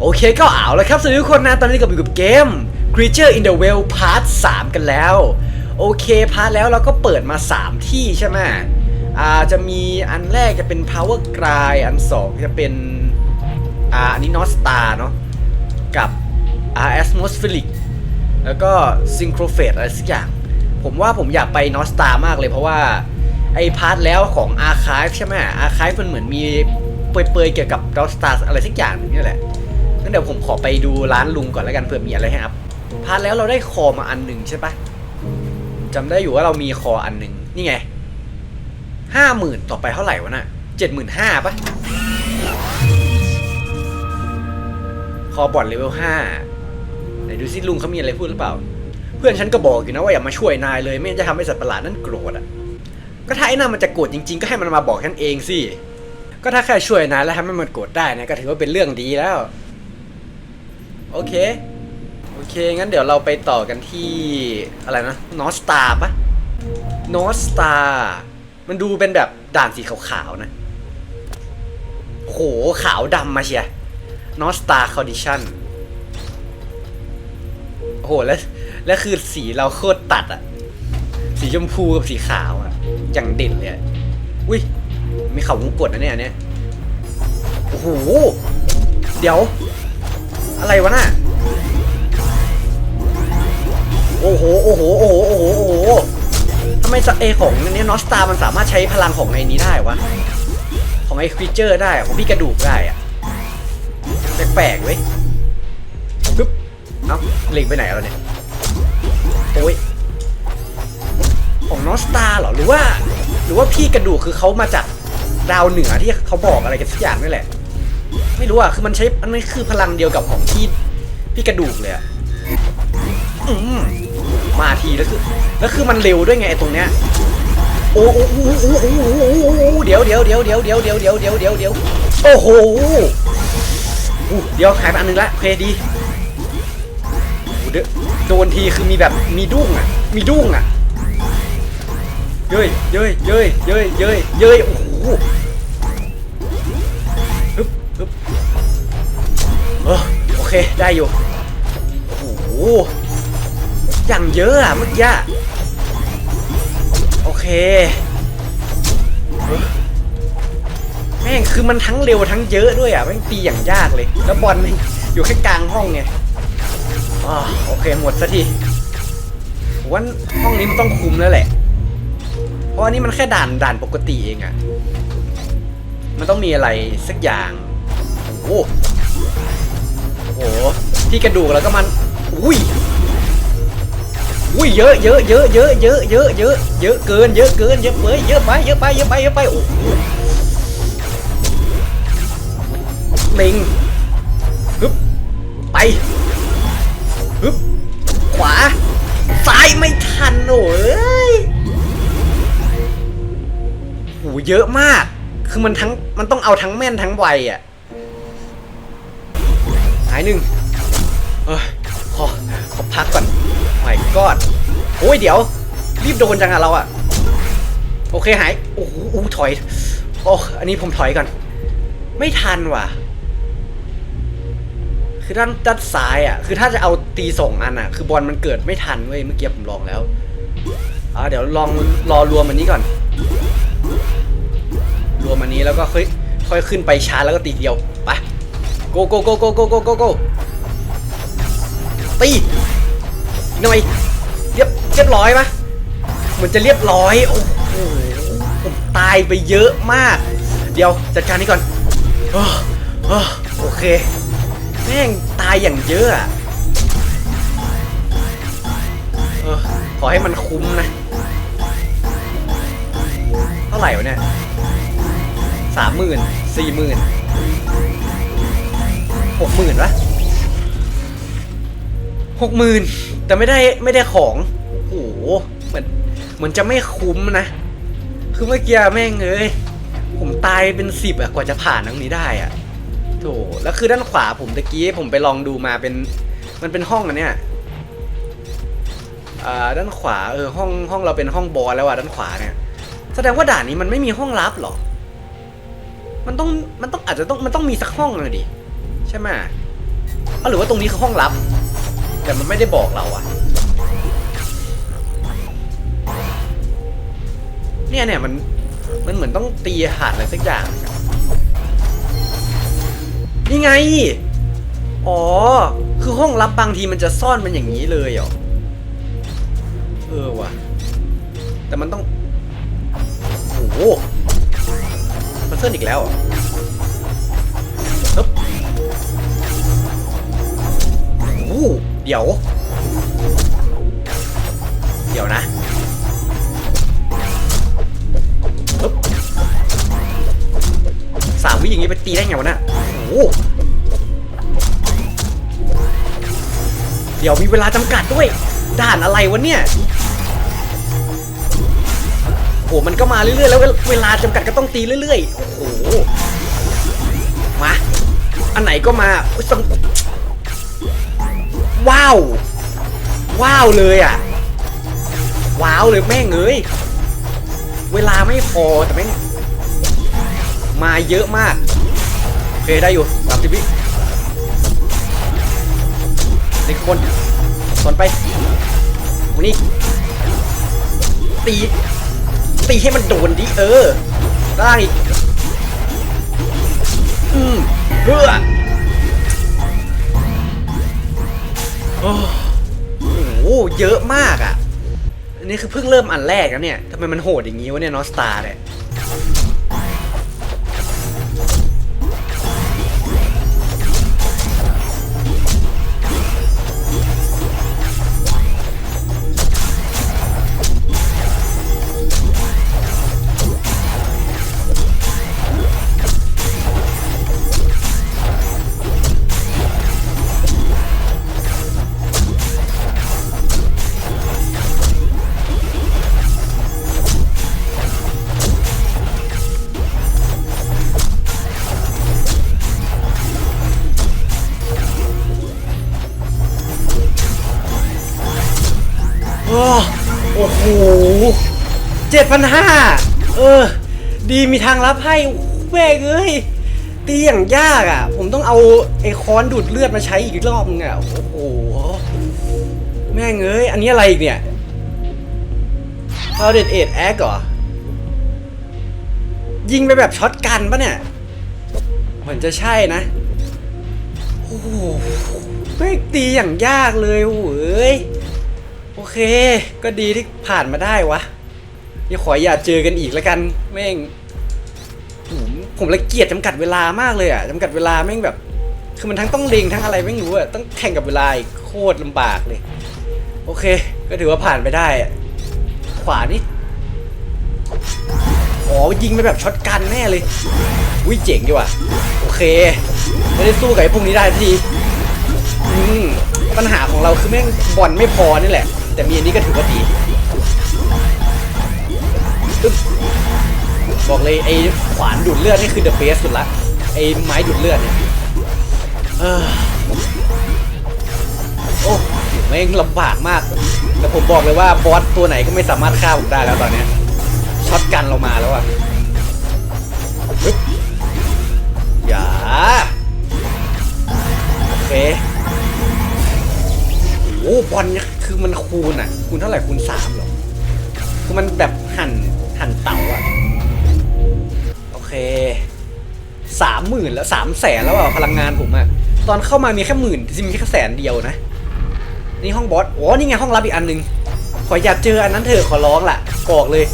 โอเคก็เอาแล้วครับสวัสดีทุกคนนะ ตอนนี้กับอยู่กับเกม Creature in the Well Part 3 กันแล้ว โอเคพาร์ทแล้วเราก็เปิดมา 3 ที่ใช่ไหมอ่าจะมีอันแรกจะเป็น Power g r i อัน 2 จะเป็น อ่าอันนี้ North Star เนาะกับอ่า Atmospheric แล้วก็ Synchrophate อะไรสักอย่าง ผมว่าผมอยากไป North Star มากเลยเพราะว่าไอพาร์ทแล้วของ Archive ใช่ไหม Archive มันเหมือนมีเปรยๆเกี่ยวกับ North Star อะไรสักอย่างนี่แหละ งั้นเดี๋ยวผมขอไปดูร้านลุงก่อนแล้วกันเผื่อมีอะไรให้อัพพาร์ทแล้วเราได้คอมาอันหนึ่งใช่ปะจำได้อยู่ว่าเรามีคออันหนึ่งนี่ไงห้าหมื่นต่อไปเท่าไหร่วะน่ะเจ็ดหมื่นห้าปะคอบอดเลเวลห้าไหนดูซิลุงเขามีอะไรพูดหรือเปล่า เพื่อนฉันก็บอกอยู่นะว่าอย่ามาช่วยนายเลย ไม่งั้นจะทำให้สัตว์ประหลาดนั้นโกรธอะ ก็ถ้าไอ้นั่นมันจะโกรธจริงๆ ก็ให้มันมาบอกฉันเองสิ ก็ถ้าแค่ช่วยนายแล้วทำให้มันโกรธได้นะก็ถือว่าเป็นเรื่องดีแล้ว โอเค โอเค งั้นเดี๋ยวเราไปต่อกันที่อะไรนะนอสตาปะนอสตามันดูเป็นแบบด่านสีขาวๆนะ โห ขาวดำมาเชียนอสตาคอดิชั่นโห แล้วแล้วคือสีเราโคตรตัดอะสีชมพูกับสีขาวอะอย่างเด่นเลยอุ้ย มีเขาวงกดนะเนี่ยเนี่ยโอ้โห เดี๋ยว อะไรวะน่ะโอ้โหโอ้โหโอ้โหโอ้โหโอ้โหทำไมสเอของอันนี้นอสตามันสามารถใช้พลังของไอ้นี้ได้วะของไอ้ครีเจอร์ได้ของพี่กระดูกได้อะแปลกๆเว้ยปึ๊บเอ้าล็งไปไหนแล้วเนี่ยโอ้ยของนอสตาเหรอหรือว่า หรือว่าพี่กระดูกคือเขามาจากดาวเหนือที่เขาบอกอะไรกันสักอย่างนี่แหละ ไม่รู้อะคือมันใช้อันนี้คือพลังเดียวกับของที่พี่กระดูกเลยอะอมมาทีแล้วคือแล้วคือมันเร็วด้วยไงไอ้ตรงเนี้ยโอ้โอ้โอ้โอ้โอ้โอ้โอ้โอ้เดี๋ยวเดี๋ยวเดี๋ยวเดี๋ยวเดี๋ยวเดี๋ยวเดี๋ยวเดี๋ยวเดี๋ยวเดี๋ยวโอ้โหเดี๋ยวหายไปอันนึงละเคดีโอ้เดยวโดนทีคือมีแบบมีดุ้งอะ มีดุ้งอะ เย้ยเย้ยเย้ยเย้ยเย้ยเย้ยโอ้โห เคได้อยู่ โอ้โหอย่างเยอะอะเมื่อกี้อะโอเคแม่งคือมันทั้งเร็วทั้งเยอะด้วยอะแม่งตีอย่างยากเลย แล้วบอลม่งอยู่แค่กลางห้องไงอ่าโอเคหมดสักทีว่าห้องนี้มันต้องคุมแล้วแหละ เพราะอันนี้มันแค่ด่านด่านปกติเองอะมันต้องมีอะไรสักอย่าง โอ้ โหโอ้โหที่กระดูกแล้วก็มันอุ้ยอุ้ยเยอะเยอะเยอะเยอะเยอะเยอะเยอะเยอะเกินเยอะเกินเยอะไปเยอะไปเยอะไปเยอะไปเยอะไปโอ้โหเล็งฮึบไปฮึบขวาซ้ายไม่ทันโอ้ยโหเยอะมาก คือมันทั้งมันต้องเอาทั้งแม่นทั้งไวอะ หนึ่งเอ้ยขอขอพักก่อนไม่กอดโอ้ยเดี๋ยว รีบโดนจังอะเราอะโอเคหายโอ้โหถอยโอ้อันนี้ผมถอยก่อน ไม่ทันว่ะ คือด้านด้านซ้ายอะคือถ้าจะเอาตีสองอันอะคือบอลมันเกิดไม่ทันเว้ยเมื่อกี้ผมลองแล้วอ่าเดี๋ยวลองรอรวมอันนี้ก่อน รวมอันนี้แล้วก็ค่อยค่อยขึ้นไปช้าแล้วก็ตีเดียวไป กโกโกโกโกโกโกโกตีหน่อยเรียบเรียบร้อยปะเหมือนจะเรียบร้อยโอ้โหผมตายไปเยอะมาก เดี๋ยวจัดการนี้ก่อนโอ้โอ้โอเคแม่งตายอย่างเยอะอะขอให้มันคุ้มนะ เท่าไหร่วะเนี่ยสามหมื่นสี่หมื่น หกหมื่นวะหกหมื่นแต่ไม่ได้ไม่ได้ของโอ้โหเหมือนเหมือนจะไม่คุ้มนะ คือเมื่อกี้แม่งเอ้ยผมตายเป็นสิบอะกว่าจะผ่านตรงนี้ได้อะโถแล้วคือด้านขวาผมตะกี้ผมไปลองดูมาเป็นมันเป็นห้องอันเนี้ยอ่าด้านขวาเออห้องห้องเราเป็นห้องบอลแล้วอะด้านขวาเนี่ย แสดงว่าด่านนี้มันไม่มีห้องลับหรอ มันต้องมันต้องอาจจะต้องมันต้องมีสักห้องเลยดิ ช่ไหมหรือว่าตรงนี้คือห้องลับ แต่มันไม่ได้บอกเราอะเนี่ยเนี่ยมันมันเหมือนต้องตีหาดอะไรสักอย่าง นี่ไง อ๋อ คือห้องลับบางทีมันจะซ่อนมันอย่างนี้เลยเหรอ เออว่ะ แต่มันต้อง โอ้โหมันเซิร์นอีกแล้วอฮึ อ้เดี๋ยว เดี๋ยวนะฮึบสามวิอย่างนี้ไปตีได้ไงวะเนี่ยโอ้เดี๋ยวมีเวลาจำกัดด้วย ด่านอะไรวะเนี่ยโอ้มันก็มาเรื่อยๆ แล้วเวลาจำกัดก็ต้องตีเรื่อยๆ โอ้โห มา อันไหนก็มาอุ๊ยสัง ว้าว ว้าวเลยอะ ว้าวเลยแม่งเอ้ย เวลาไม่พอแต่แม่ง มาเยอะมาก โอเคได้อยู่สามสิบวินี่คนสนไปวันนี้ตี ตีให้มันโดนดิเออ ได้อืมเพื่อ อ้โห เยอะมากอะ อันนี้คือเพิ่งเริ่มอันแรกนะเนี่ย ทำไมมันโหดอย่างงี้วะเนี่ยนอสตาเนี่ย พันห้าเออ ดีมีทางลับให้แม่เอ้ยตีอย่างยากอะ ผมต้องเอาไอ้ค้อนดูดเลือดมาใช้อีกรอบนึงอะ โอ้โห แม่งเอ้ย อันนี้อะไรอีกเนี่ย How did it act เหรอ ยิงไปแบบช็อตกันปะเนี่ยเหมือนจะใช่นะ โอ้โหแม่งตีอย่างยากเลยโอ้ย โอเค ก็ดีที่ผ่านมาได้วะ ยังขออย่าเจอกันอีกแล้วกันแม่งผมผมละเกียดจำกัดเวลามากเลยอะจำกัดเวลาแม่งแบบ คือมันทั้งต้องเล็งทั้งอะไรไม่รู้อะต้องแข่งกับเวลาอีกโคตรลำบากเลย โอเค ก็ถือว่าผ่านไปได้อะขวานี่อ๋อยิงไปแบบช็อตกันแน่เลยวิ่งเจ๋งดีว่ะโอเคไม่ได้สู้กับไอ้พวกนี้ได้ทีอืมปัญหาของเราคือแม่งบอลไม่พอนี่แหละ แต่มีอันนี้ก็ถือว่าดี อึ๊บบอกเลยไอ้ขวานดูดเลือดนี่คือเดอะเบสสุดละไอ้ไม้ดูดเลือดเนี่ยเออโอ้แม่งลำบากมาก แต่ผมบอกเลยว่าบอสตัวไหนก็ไม่สามารถฆ่าผมได้แล้วตอนนี้ช็อตกันเรามาแล้วอะอย่าโอเคโอ้บอลเนี่ยคือมันคูณอะ คูณเท่าไหร่คูณสามหรอคือมันแบบหั่น หันเต่าอะโอเคสามหมื่นแล้วสามแสนแล้วอะพลังงานผมอะตอนเข้ามามีแค่หมื่นจริงมีแค่แสนเดียวนะ นี่ห้องบอสโอ้นี่ไงห้องลับอีกอันหนึง ขออย่าเจออันนั้นเถอะขอร้องล่ะบอกเลย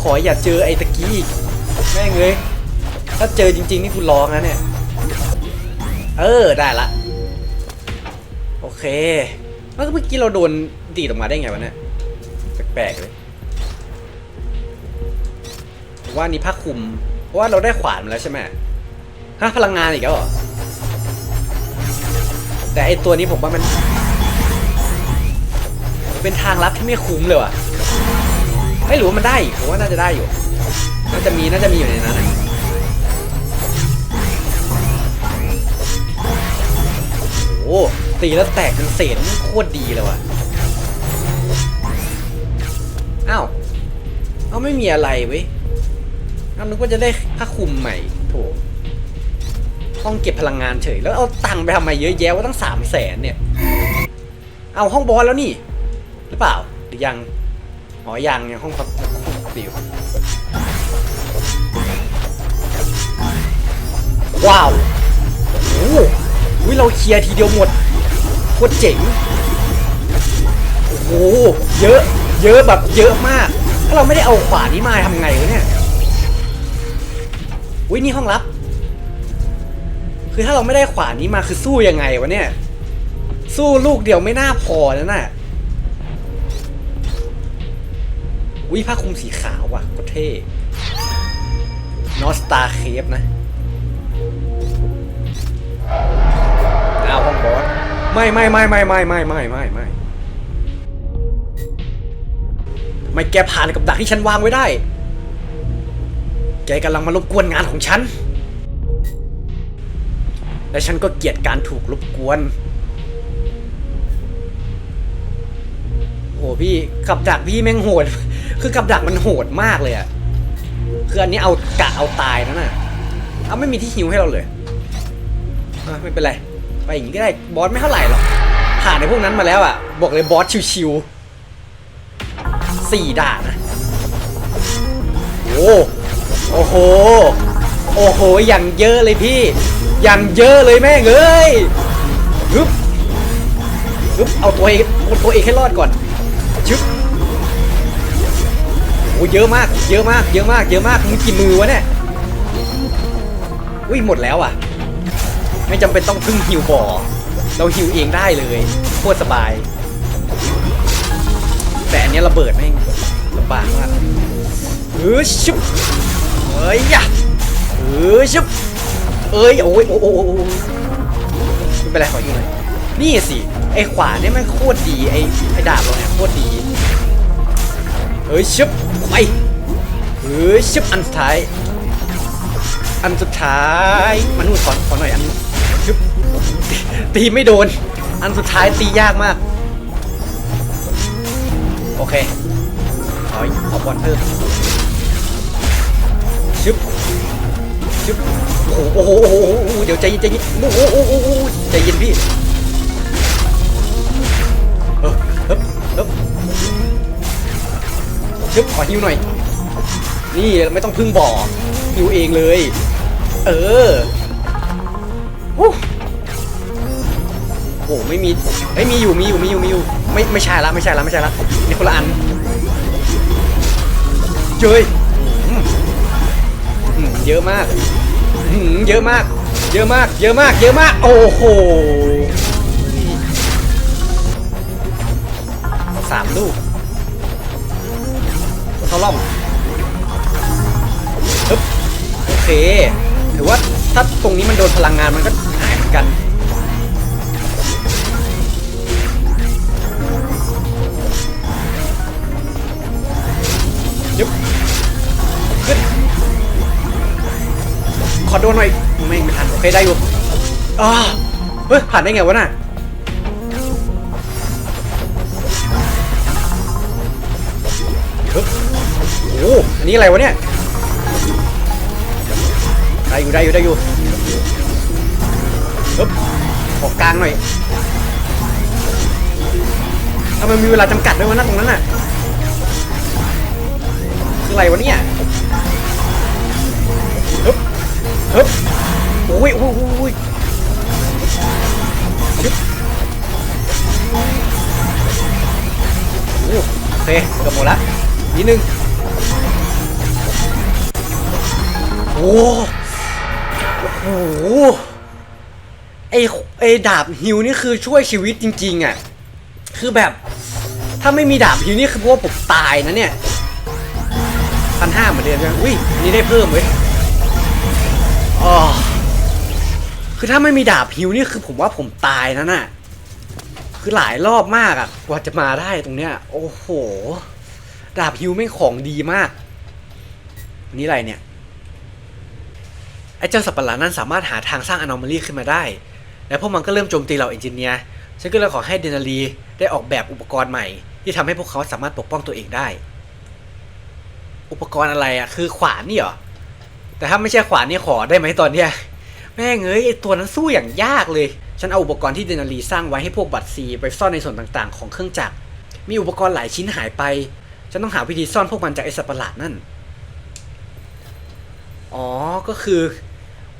ขออย่าเจอไอ้ตะกี้แม่งเลยถ้าเจอจริง ๆ นี่คุณร้องนะเนี่ย เออได้ละ โอเคแล้วเมื่อกี้เราโดนดีดออกมาได้ไงวะเนี่ยแปลกๆเลย ว่านี่ผ้าคลุม เพราะว่าเราได้ขวานมาแล้วใช่ไหมฮะพลังงานอีกแล้วเหรอ แต่ไอตัวนี้ผมว่ามัน เป็นทางลับที่ไม่คุ้มเลยว่ะ ไม่รู้ว่ามันได้อีกผมว่าน่าจะได้อยู่ น่าจะมีน่าจะมีอยู่ในนั้นอะโอ้โหตีแล้วแตกเป็นเศษโคตรดีเลยว่ะ อ้าว เอาไม่มีอะไรเว้ย อ้านึกว่าจะได้ผ้าคลุมใหม่โถห้องเก็บพลังงานเฉย แล้วเอาตังค์ไปทำไมเยอะแยะว่าตั้งสามแสนเนี่ย เอาห้องบอสแล้วนี่ หรือเปล่า หรือยังอ๋อยังยังห้องพักห้องปิวว้าวโอ้โหเราเคลียร์ทีเดียวหมดโคตรเจ๋งโอ้โหเยอะ เยอะแบบเยอะมาก ถ้าเราไม่ได้เอาขวานนี้มาทำไงวะเนี่ย อุ้ยนี่ห้องลับ คือถ้าเราไม่ได้ขวานนี้มาคือสู้ยังไงวะเนี่ย สู้ลูกเดียวไม่น่าพอนะน่ะอุ้ยผ้าคลุมสีขาวว่ะก็เท่นอสตาเคฟนะเอาห้องบอสไม่ไม่ไม่ไม่ไม่ไม่ไม่ไม่ไม่ไม่แกผ่านกับดักที่ฉันวางไว้ได้ แกกำลังมารบกวนงานของฉัน และฉันก็เกลียดการถูกรบกวน โอ้พี่กับดักพี่แม่งโหด คือกับดักมันโหดมากเลยอะคืออันนี้เอากะเอาตายนะน่ะ เอาไม่มีที่ฮิวให้เราเลยอะไม่เป็นไร ไปอย่างนี้ก็ได้ บอสไม่เท่าไหร่หรอก ผ่านในพวกนั้นมาแล้วอะบอกเลยบอสชิวๆสี่ด่านนะ โอ้ โอ้โห โอ้โห อย่างเยอะเลยพี่ อย่างเยอะเลยแม่งเอ้ยฮึบฮึบเอาตัวเองตัวเองให้รอดก่อนชึบโอ้เยอะมาก เยอะมาก เยอะมาก เยอะมาก มึงกี่มือวะเนี่ย อุ้ยหมดแล้วอะ ไม่จำเป็นต้องพึ่งฮิวบ่อ เราฮิวเองได้เลย โคตรสบาย แต่อันนี้ระเบิดแม่งลำบากมากเออชุบ เอ้ยยะเออชุบเอ้ยโอ้ยโอ้โอ้โอ้โอ้ไม่เป็นไรขออยู่หน่อยนี่สิไอ้ขวานเนี่ยมันโคตรดีไอ้ไอ้ดาบเราเนี่ยโคตรดีเอ้ยชุบไปเอ้ยชุบอันสุดท้ายอันสุดท้ายมานู่นขอขอหน่อยอันชุบตีไม่โดน อันสุดท้ายตียากมากโอเคขอขอบอลเพิ่ม โอ้โหโอ้โหโอ้โหเดี๋ยวใจเย็นใจเย็นโอ้โหโอ้โหใจเย็นพี่เฮ้ยเฮ้ยเฮ้ยชึบขอฮิวหน่อย นี่ไม่ต้องพึ่งบ่อฮิวเองเลย เออโอ้โหไม่มีเอ้ยมีอยู่มีอยู่มีอยู่มีอยู่ไม่ไม่ใช่ละไม่ใช่ละไม่ใช่ละนี่คนละอันเจยอืมอืม เยอะมาก เยอะมาก เยอะมาก เยอะมาก เยอะมาก โอ้โหสามลูกเขาล่อมฮึบโอเคถือว่าถ้าตรงนี้มันโดนพลังงานมันก็หายเหมือนกัน โดนหน่อยไม่ไม่ทันโอเคได้อยู่อ่าเฮ้ยผ่านได้ไงวะน่ะฮึบโอ้โหอันนี้อะไรวะเนี่ยได้อยู่ได้อยู่ได้อยู่ฮึบออกกลางหน่อยทำไมมีเวลาจำกัดด้วยวะนะตรงนั้นน่ะคืออะไรวะเนี่ย ฮึบโอ้ยโอ้ยโอ้ยโอเคเกือบหมดละนิดนึงโอ้โหไอไอดาบฮิวนี่คือช่วยชีวิตจริงๆอะ คือแบบ ถ้าไม่มีดาบฮิวนี่คือพว่าผมตายนะเนี่ยพันห้าเหมือนเดิมใช่ไหมอุ้ยนี่ได้เพิ่มเว้ย อ๋อคือถ้าไม่มีดาบฮิวนี่คือผมว่าผมตายนะน่ะ คือหลายรอบมากอะกว่าจะมาได้ตรงเนี้ย โอ้โห ดาบฮิวไม่ของดีมาก นี่อะไรเนี่ย ไอ้เจ้าสัตว์ประหลาดนั้นสามารถหาทางสร้างอนอม a ลีขึ้นมาได้ และพวกมันก็เริ่มโจมตีเราเอนจิเนียร์ ฉันก็เลยขอให้เดนารีได้ออกแบบอุปกรณ์ใหม่ ที่ทำให้พวกเขาสามารถปกป้องตัวเองได้ อุปกรณ์อะไรอะคือขวานนี่เหรอ แต่ถ้าไม่ใช่ขวานนี่ขอได้ไหมตอนเนี้ยแม่งเอ้ยไอตัวนั้นสู้อย่างยากเลย ฉันเอาอุปกรณ์ที่เดนารีสร้างไว้ให้พวกบัตรซีไปซ่อนในส่วนต่างๆ ของเครื่องจักร มีอุปกรณ์หลายชิ้นหายไป ฉันต้องหาวิธีซ่อนพวกมันจากไอสัตว์ประหลาดนั่น อ๋อ ก็คือ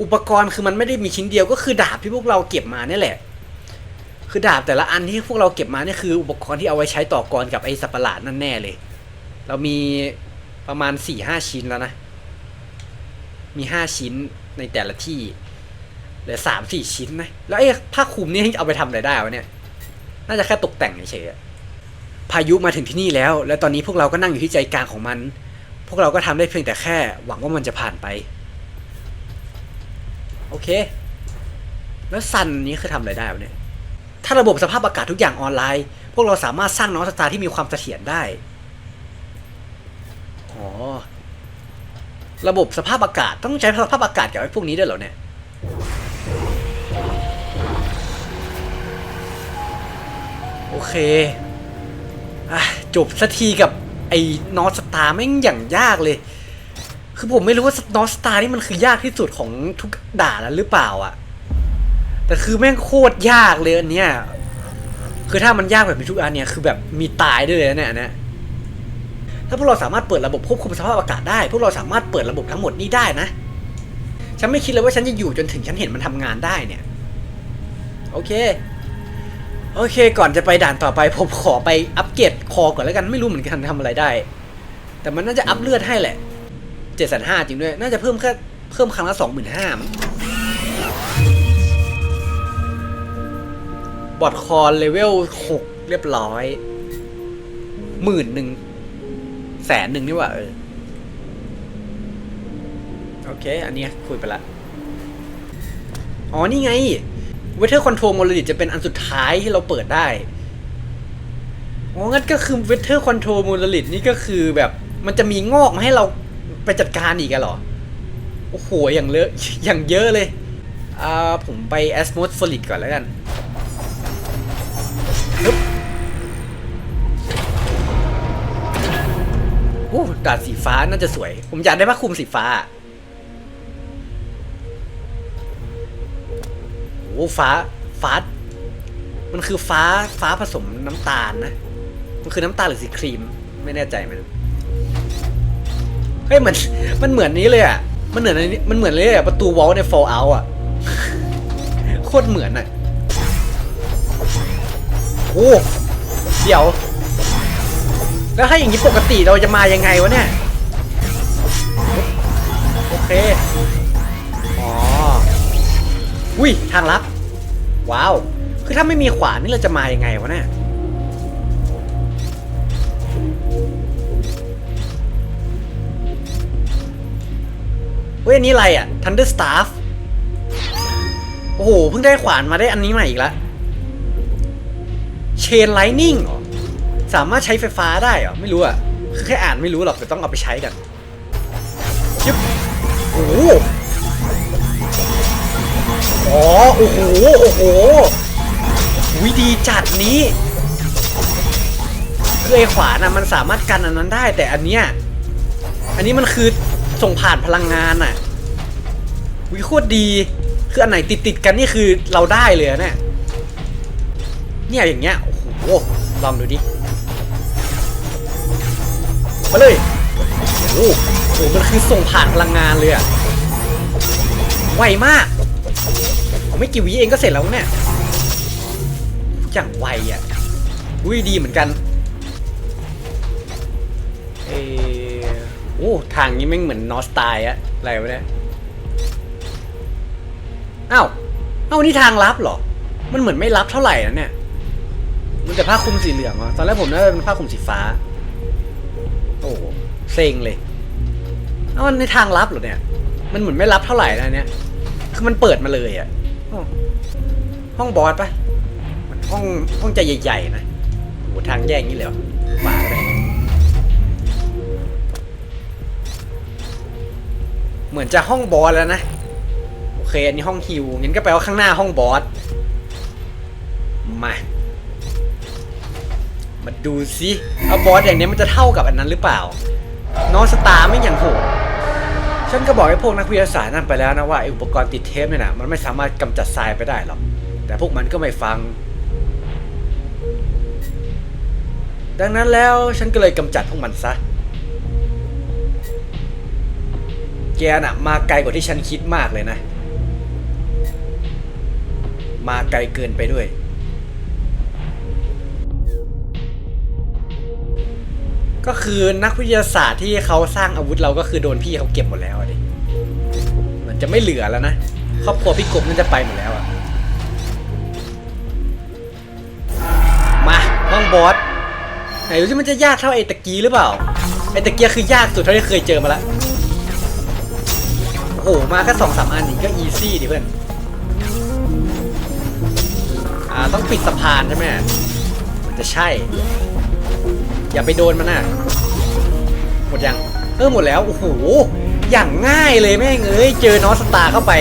อุปกรณ์คือมันไม่ได้มีชิ้นเดียวก็คือดาบที่พวกเราเก็บมาเนี่ยแหละ คือดาบแต่ละอันที่พวกเราเก็บมาเนี่ยคืออุปกรณ์ที่เอาไว้ใช้ต่อกรกับไอสัตว์ประหลาดนั่นแน่เลย เรามีประมาณสี่ห้าชิ้นแล้วนะ มีห้าชิ้นในแต่ละที่เหลือสามสี่ชิ้นนะแล้วไอ้ผ้าคลุมนี่เอาไปทำอะไรได้วะเนี่ย น่าจะแค่ตกแต่งเฉยๆพายุมาถึงที่นี่แล้ว และตอนนี้พวกเราก็นั่งอยู่ที่ใจกลางของมัน พวกเราก็ทำได้เพียงแต่แค่ หวังว่ามันจะผ่านไป โอเค แล้วซันนี้คือทำอะไรได้วะเนี่ย ถ้าระบบสภาพอากาศทุกอย่างออนไลน์ พวกเราสามารถสร้างน้องสตาร์ที่มีความเสถียรได้ อ๋อ ระบบสภาพอากาศต้องใช้สภาพอากาศกับไอ้พวกนี้ด้วยเหรอเนี่ยโอเคอะจบสักทีกับไอ้นอสตาร์แม่งอย่างยากเลย คือผมไม่รู้ว่านอสตาร์นี่มันคือยากที่สุดของทุกด่าแล้วหรือเปล่าอะแต่คือแม่งโคตรยากเลยอันเนี้ยคือถ้ามันยากแบบทุกอันเนี่ยคือแบบมีตายด้วยเลยเนี่ยนเนี้ย ถ้าพวกเราสามารถเปิดระบบควบคุมสภาพอากาศได้ พวกเราสามารถเปิดระบบทั้งหมดนี้ได้นะ ฉันไม่คิดเลยว่าฉันจะอยู่จนถึงฉันเห็นมันทำงานได้เนี่ย โอเค โอเค ก่อนจะไปด่านต่อไปผมขอไปอัปเกรดคอก่อนแล้วกันไม่รู้เหมือนกันทำอะไรได้ แต่มันน่าจะอัพเลือดให้แหละเจ็ดแสนห้าจริงด้วย น่าจะเพิ่มแค่เพิ่มครั้งละสองหมื่นห้าบอดคอเลเวลหกเรียบร้อยหมื่นหนึ่ง แสนหนึ่งนี่ว่าเออ โอเค อันนี้คุยไปละ อ๋อ นี่ไงเวเทอร์คอนโทรลโมลดิตจะเป็นอันสุดท้ายที่เราเปิดได้ อ๋อ งั้นก็คือเวเทอร์คอนโทรลโมลดิตนี่ก็คือแบบ มันจะมีงอกมาให้เราไปจัดการอีกอะหรอ โอ้โห อย่างเลอะอย่างเยอะเลย อ่า ผมไปแอสโมสฟอริกก่อนแล้วกัน ดาดสีฟ้าน่าจะสวย ผมอยากได้ผ้าคลุมสีฟ้าโอ้ฟ้าฟ้า มันคือฟ้าฟ้าผสมน้ำตาลนะ มันคือน้ำตาลหรือสีครีม ไม่แน่ใจมันเฮ้ยมันมันเหมือนนี้เลยอะ มันเหมือนนี้มันเหมือนเลยอะประตูวอลใน Fallout อะ โคตรเหมือนอะ โอ้ เดี๋ยว แล้วถ้าอย่างนี้ปกติเราจะมายังไงวะเนี่ย โอเค อ๋อ อุ้ยทางลับ ว้าว คือถ้าไม่มีขวานนี่เราจะมายังไงวะเนี่ยเฮ้ยอันนี้อะไรอะ Thunder Staff โอ้โห เพิ่งได้ขวานมาได้อันนี้ใหม่อีกแล้ว Chain Lightning เหรอ สามารถใช้ไฟฟ้าได้เหรอ ไม่รู้อะคือแค่อ่านไม่รู้หรอกแต่ต้องเอาไปใช้กันยึบโอ้โหอ๋อโอ้โห โอ้โหวิดีจัดนี้คือไอ้ขวานอะมันสามารถกันอันนั้นได้ แต่อันเนี้ยอันนี้มันคือส่งผ่านพลังงานอะวิโคตรดีคืออันไหนติดติดกันนี่คือเราได้เลยอะเนี่ยเนี่ยอย่างเงี้ยโอ้โหลองดูดิ มาเลย โอ้โห มันคือส่งผ่านพลังงานเลยอะไวมาก ไม่กี่วิเองก็เสร็จแล้วเนี่ยอย่างไวอะอุ้ยดีเหมือนกัน เออโอ้ทางนี้แม่งเหมือนนอสตล์อะอะไรวะเนี่ยอ้าวเอ้านี่ทางลับเหรอ มันเหมือนไม่ลับเท่าไหร่นะเนี่ยมันจะผ้าคลุมสีเหลืองวะตอนแรกผมนึกว่าเป็นผ้าคลุมสีฟ้า โอ้โหเซ็งเลยเอ้ามันในทางลับเหรอเนี่ย มันเหมือนไม่ลับเท่าไหร่นะเนี่ย คือมันเปิดมาเลยอะอ้าวห้องบอสปะมันห้องห้องใจใหญ่ๆนะโอ้โหทางแยกนี้เลยเหรอป่าเลยเหมือนจะห้องบอสแล้วนะ โอเค อันนี้ห้องฮิวงั้นก็แปลว่าข้างหน้าห้องบอส มา มาดูสิเอาบอสอย่างนี้มันจะเท่ากับอันนั้นหรือเปล่า น้องสตาร์ไม่อย่างโหดฉันก็บอกให้พวกนักวิทยาศาสตร์นั่นไปแล้วนะว่าไอ้อุปกรณ์ติดเทปเนี่ยนะมันไม่สามารถกำจัดทรายไปได้หรอก แต่พวกมันก็ไม่ฟัง ดังนั้นแล้วฉันก็เลยกำจัดพวกมันซะ แกน่ะ มาไกลกว่าที่ฉันคิดมากเลยนะ มาไกลเกินไปด้วย ก็คือนักวิทยาศาสตร์ที่เขาสร้างอาวุธเราก็คือโดนพี่เขาเก็บหมดแล้วอะดิมันจะไม่เหลือแล้วนะ ครอบครัวพี่กบนั่นจะไปหมดแล้วอะมาห้องบอสไหนดูสิมันจะยากเท่าไอ้ตะกี้หรือเปล่า ไอ้ตะกี้คือยากสุดเท่าที่เคยเจอมาละโอ้โหมาแค่สองสามอันนี้ก็อีซี่ดิเพื่อนอ่าต้องปิดสะพานใช่ไหมมันจะใช่ อย่าไปโดนมันน่ะหมดยังเออหมดแล้วโอ้โหอย่างง่ายเลยแม่งเอ้ยเจอนอสตาเข้าไป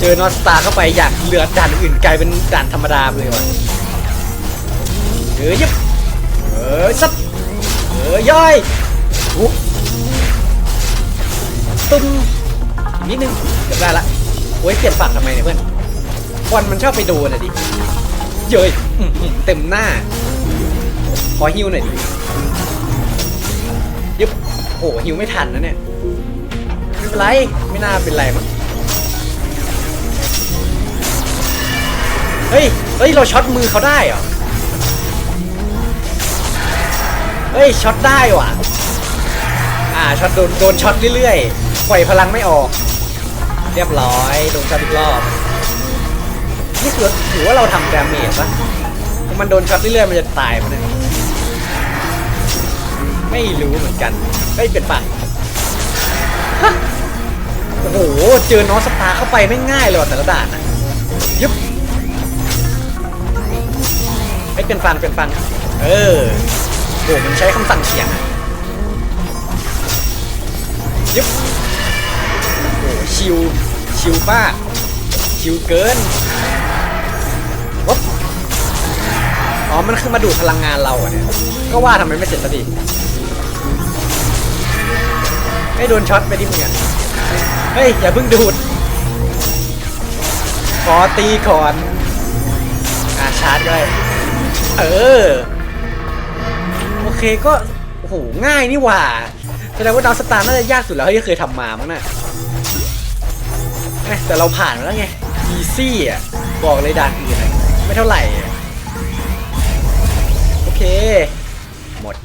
เจอนอสตาเข้าไปอยากเหลือด่านอื่นกลายเป็นด่านธรรมดาไปเลยว่ะเออยับเออซับเออย่อยตุ้มนิดนึงเกือบได้ละโอ้ยเปลี่ยนฝั่งทำไมเนี่ยเพื่อนควันมันชอบไปโดนอะดิ เย้ยอื้อหือเต็มหน้า ขอฮิวหน่อยดิยึบโอ้หฮิวไม่ทันนะเนี่ย ไม่เป็นไร ไม่น่าเป็นไรมั้ง เฮ้ย เฮ้ย เราช็อตมือเขาได้เหรอ เฮ้ย ช็อตได้ว่ะ อ่า ช็อตโดน โดนช็อตเรื่อยๆปล่อยพลังไม่ออก เรียบร้อย โดนช็อตอีกรอบี่คือถือว่าเราทำดาเมจปะมันโดนช็อตเรื่อยๆมันจะตายปะเนี่ยไม่รู้เหมือนกันไม่เป็นปโอ้โห เจอน้องสตาร์เข้าไปไม่ง่ายเลยว่ะแต่ละด่านนะยึบไม่เป็นฟังเป็นฟังเออโหมันใช้คำสั่งเสียงอะยึบโอ้ชิวชิวป้ากชิวเกิน อ๋อมันคือมาดูดพลังงานเราอะเนี่ย ก็ว่าทำไมไม่เสร็จสักทีไม่โดนช็อตไปที่มึงอะเฮ้ย อย่าเพิ่งดูด ขอตีก่อน อ่าชาร์จด้วยเออ โอเคก็ โอ้โห ง่ายนี่หว่าแสดงว่าดาวสตาร์น่าจะยากสุดแล้วที่เคยทำมามั้งน่ะเอ้ยแต่เราผ่านมาแล้วไง อีซี่อะ บอกเลยด่านอื่นไม่เท่าไหร่ เค หมด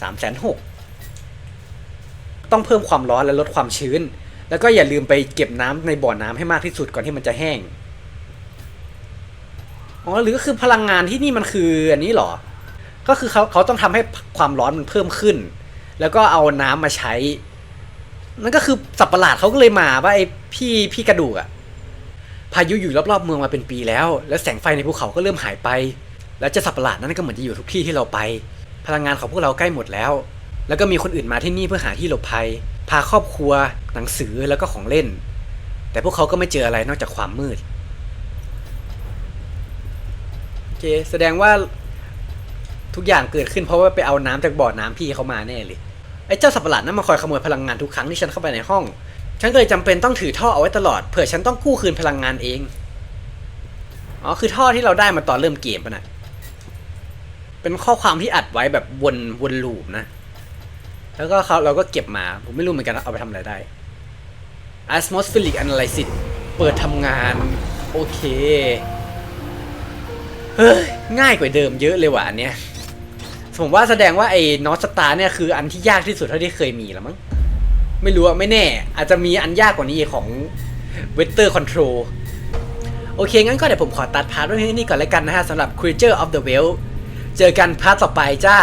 สามแสนหกต้องเพิ่มความร้อนและลดความชื้น แล้วก็อย่าลืมไปเก็บน้ำในบ่อน้ำให้มากที่สุดก่อนที่มันจะแห้ง อ๋อหรือก็คือพลังงานที่นี่มันคืออันนี้เหรอ ก็คือเขาเขาต้องทำให้ความร้อนมันเพิ่มขึ้น แล้วก็เอาน้ำมาใช้ นั่นก็คือสัตว์ประหลาดเขาก็เลยมาว่าไอ้พี่พี่กระดูกอะพายุอยู่รอบๆเมืองมาเป็นปีแล้ว แล้วแสงไฟในภูเขาก็เริ่มหายไป แล้วเจ้าสัตว์ประหลาดนั้นก็เหมือนจะอยู่ทุกที่ที่เราไป พลังงานของพวกเราใกล้หมดแล้ว แล้วก็มีคนอื่นมาที่นี่เพื่อหาที่หลบภัย พาครอบครัว หนังสือแล้วก็ของเล่น แต่พวกเขาก็ไม่เจออะไรนอกจากความมืดโอเคแสดงว่าทุกอย่างเกิดขึ้นเพราะว่าไปเอาน้ำจากบ่อน้ำพี่เขามาแน่เลยไอ้เจ้าสัตว์ประหลาดนั้นมาคอยขโมยพลังงานทุกครั้งที่ฉันเข้าไปในห้อง ฉันก็เลยจำเป็นต้องถือท่อเอาไว้ตลอดเผื่อฉันต้องกู้คืนพลังงานเอง อ๋อ คือท่อที่เราได้มาตอนเริ่มเกมปะน่ะ เป็นข้อความที่อัดไว้แบบวนวนลูปนะ แล้วก็เขาเราก็เก็บมา ผมไม่รู้เหมือนกันว่าเอาไปทำอะไรได้ atmospheric analysis เปิดทำงาน โอเค เฮ้ย ง่ายกว่าเดิมเยอะเลยว่ะอันเนี้ยผมว่าแสดงว่าไอ้นอสตาเนี่ยคืออันที่ยากที่สุดเท่าที่เคยมีแล้วมั้ง ไม่รู้อะไม่แน่ อาจจะมีอันยากกว่านี้ของ Vector Control โอเค งั้นก็เดี๋ยวผมขอตัดพาร์ทไว้ที่นี่ก่อนแล้วกันนะฮะสำหรับ Creature of the Well เจอกันพาร์ทต่อไปจ้า